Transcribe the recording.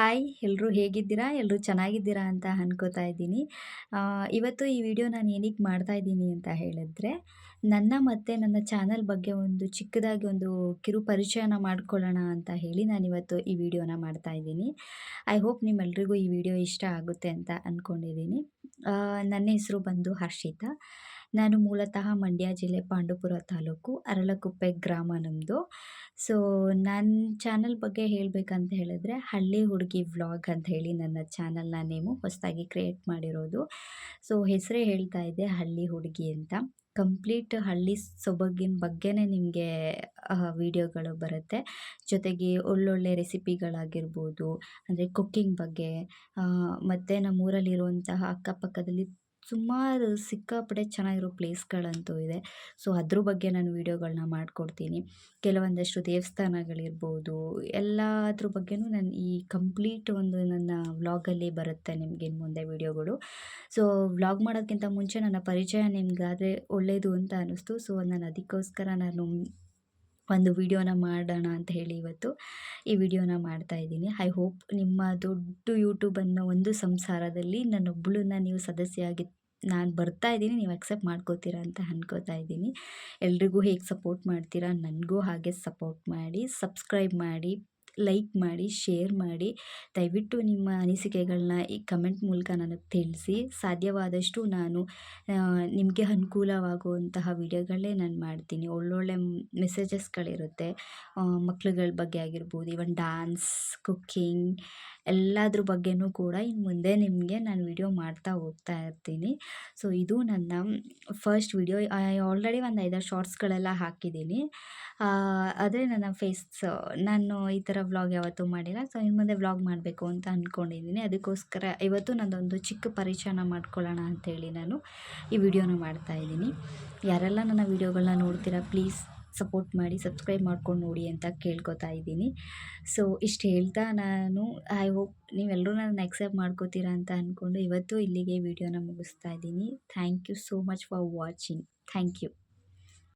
Hi ಎಲ್ಲರೂ ಹೇಗಿದ್ದೀರಾ? ಎಲ್ಲರೂ ಚೆನ್ನಾಗಿದ್ದೀರಾ ಅಂತ ಅನ್ಕೋತಾ ಇದ್ದೀನಿ. ಇವತ್ತು ಈ ವಿಡಿಯೋ ನಾನು ಏನಿಗೆ ಮಾಡ್ತಾ ಇದ್ದೀನಿ ಅಂತ ಹೇಳಿದ್ರೆ, ನನ್ನ ಮತ್ತು ನನ್ನ ಚಾನಲ್ ಬಗ್ಗೆ ಒಂದು ಚಿಕ್ಕದಾಗಿ ಒಂದು ಕಿರು ಪರಿಚಯನ ಮಾಡ್ಕೊಳ್ಳೋಣ ಅಂತ ಹೇಳಿ ನಾನು ಇವತ್ತು ಈ ವಿಡಿಯೋನ ಮಾಡ್ತಾ ಇದ್ದೀನಿ. ಐ ಹೋಪ್ ನಿಮ್ಮೆಲ್ರಿಗೂ ಈ ವಿಡಿಯೋ ಇಷ್ಟ ಆಗುತ್ತೆ ಅಂತ ಅಂದ್ಕೊಂಡಿದ್ದೀನಿ ನನ್ನ ಹೆಸರು ಬಂದು ಹರ್ಷಿತಾ. ನಾನು ಮೂಲತಃ ಮಂಡ್ಯ ಜಿಲ್ಲೆ ಪಾಂಡುಪುರ ತಾಲೂಕು ಅರಳಕುಪ್ಪೆ ಗ್ರಾಮ ನಮ್ಮದು ಸೊ ನನ್ನ ಚಾನಲ್ ಬಗ್ಗೆ ಹೇಳಬೇಕಂತ ಹೇಳಿದ್ರೆ, ಹಳ್ಳಿ ಹುಡುಗಿ ವ್ಲಾಗ್ ಅಂತ ಹೇಳಿ ನನ್ನ ಚಾನಲ್ನ ನೇಮು ಹೊಸದಾಗಿ ಕ್ರಿಯೇಟ್ ಮಾಡಿರೋದು. ಸೊ ಹೆಸರೇ ಹೇಳ್ತಾ ಇದೆ ಹಳ್ಳಿ ಹುಡುಗಿ ಅಂತ. ಕಂಪ್ಲೀಟ್ ಹಳ್ಳಿ ಸೊಬಗಿನ ಬಗ್ಗೆನೇ ನಿಮಗೆ ವಿಡಿಯೋಗಳು ಬರುತ್ತೆ. ಜೊತೆಗೆ ಒಳ್ಳೊಳ್ಳೆ ರೆಸಿಪಿಗಳಾಗಿರ್ಬೋದು, ಅಂದರೆ ಕುಕ್ಕಿಂಗ್ ಬಗ್ಗೆ ಮತ್ತು ನಮ್ಮೂರಲ್ಲಿರುವಂತಹ ಅಕ್ಕಪಕ್ಕದಲ್ಲಿ ಸುಮಾರು ಸಿಕ್ಕಾಪಟ್ಟೆ ಚೆನ್ನಾಗಿರೋ ಪ್ಲೇಸ್ಗಳಂತೂ ಇದೆ. ಸೊ, ಅದ್ರ ಬಗ್ಗೆ ನಾನು ವೀಡಿಯೋಗಳನ್ನ ಮಾಡಿಕೊಡ್ತೀನಿ. ಕೆಲವೊಂದಷ್ಟು ದೇವಸ್ಥಾನಗಳಿರ್ಬೋದು, ಎಲ್ಲದ್ರ ಬಗ್ಗೆಯೂ ನಾನು ಈ ಕಂಪ್ಲೀಟ್ ಒಂದು ನನ್ನ ವ್ಲಾಗಲ್ಲಿ ಬರುತ್ತೆ ನಿಮಗೆ ಮುಂದೆ ವೀಡಿಯೋಗಳು. ಸೊ, ವ್ಲಾಗ್ ಮಾಡೋದಕ್ಕಿಂತ ಮುಂಚೆ ನನ್ನ ಪರಿಚಯ ನಿಮಗಾದರೆ ಒಳ್ಳೆಯದು ಅಂತ ಅನ್ನಿಸ್ತು ಸೊ ನಾನು ಅದಕ್ಕೋಸ್ಕರ ನಾನು ಒಂದು ವಿಡಿಯೋನ ಮಾಡೋಣ ಅಂತ ಹೇಳಿ ಇವತ್ತು. ಈ ವಿಡಿಯೋನ ಮಾಡ್ತಾ ಇದ್ದೀನಿ. ಐ ಹೋಪ್ ನಿಮ್ಮ ದೊಡ್ಡ ಯೂಟ್ಯೂಬ್ ಅನ್ನೋ ಒಂದು ಸಂಸಾರದಲ್ಲಿ ನನ್ನೊಬ್ಬಳನ್ನ ನೀವು ಸದಸ್ಯರಾಗಿ ನಾನು ಬರ್ತಾ ಇದ್ದೀನಿ. ನೀವು ಅಕ್ಸೆಪ್ಟ್ ಮಾಡ್ಕೋತೀರಾ ಅಂತ ಅನ್ಕೋತಾ ಇದ್ದೀನಿ. ಎಲ್ರಿಗೂ ಹೇಗೆ ಸಪೋರ್ಟ್ ಮಾಡ್ತೀರಾ? ನನಗೂ ಹಾಗೆ ಸಪೋರ್ಟ್ ಮಾಡಿ ಸಬ್ಸ್ಕ್ರೈಬ್ ಮಾಡಿ ಲೈಕ್ ಮಾಡಿ ಶೇರ್ ಮಾಡಿ, ದಯವಿಟ್ಟು ನಿಮ್ಮ ಅನಿಸಿಕೆಗಳನ್ನ ಈ ಕಮೆಂಟ್ ಮೂಲಕ ನನಗೆ ತಿಳಿಸಿ. ಸಾಧ್ಯವಾದಷ್ಟು ನಾನು ನಿಮಗೆ ಅನುಕೂಲವಾಗುವಂತಹ ವಿಡಿಯೋಗಳೇ ನಾನು ಮಾಡ್ತೀನಿ. ಒಳ್ಳೊಳ್ಳೆ ಮೆಸೇಜಸ್ಗಳಿರುತ್ತೆ ಮಕ್ಳುಗಳ ಬಗ್ಗೆ ಆಗಿರ್ಬೋದು ಇವನ್ ಡಾನ್ಸ್ ಕುಕ್ಕಿಂಗ್ ಎಲ್ಲದ್ರ ಬಗ್ಗೆನೂ ಕೂಡ ಇನ್ನು ಮುಂದೆ ನಿಮಗೆ ನಾನು ವಿಡಿಯೋ ಮಾಡ್ತಾ ಹೋಗ್ತಾ ಇರ್ತೀನಿ. ಸೊ ಇದು ನನ್ನ ಫಸ್ಟ್ ವಿಡಿಯೋ ಆಲ್ರೆಡಿ ಒಂದು ಐದಾರು ಶಾರ್ಟ್ಸ್ಗಳೆಲ್ಲ ಹಾಕಿದ್ದೀನಿ. ಆದರೆ ನನ್ನ ಫೇಸ್ ನಾನು ಈ ಥರ ವ್ಲಾಗ್ ಯಾವತ್ತೂ ಮಾಡಿಲ್ಲ. ಸೊ ಇನ್ನು ಮುಂದೆ ವ್ಲಾಗ್ ಮಾಡಬೇಕು ಅಂತ ಅಂದ್ಕೊಂಡಿದ್ದೀನಿ ಅದಕ್ಕೋಸ್ಕರ ಇವತ್ತು ನನ್ನದೊಂದು ಚಿಕ್ಕ ಪರಿಚಯನ ಮಾಡ್ಕೊಳ್ಳೋಣ ಅಂಥೇಳಿ ನಾನು ಈ ವಿಡಿಯೋನ ಮಾಡ್ತಾಯಿದ್ದೀನಿ ಯಾರೆಲ್ಲ ನನ್ನ ವೀಡಿಯೋಗಳನ್ನ ನೋಡ್ತೀರಾ ಪ್ಲೀಸ್ ಸಪೋರ್ಟ್ ಮಾಡಿ ಸಬ್ಸ್ಕ್ರೈಬ್ ಮಾಡ್ಕೊಂಡು ನೋಡಿ ಅಂತ ಕೇಳ್ಕೊತಾ ಇದ್ದೀನಿ. ಸೊ ಇಷ್ಟು ಹೇಳ್ತಾ ನಾನು ಐ ಹೋಪ್ ನೀವೆಲ್ಲರೂ ನನ್ನ ಎಕ್ಸೆಪ್ಟ್ ಮಾಡ್ಕೋತೀರಾ ಅಂತ ಅಂದ್ಕೊಂಡು ಇವತ್ತು ಇಲ್ಲಿಗೆ ವಿಡಿಯೋನ ಮುಗಿಸ್ತಾ ಇದ್ದೀನಿ. Thank you so much for watching thank you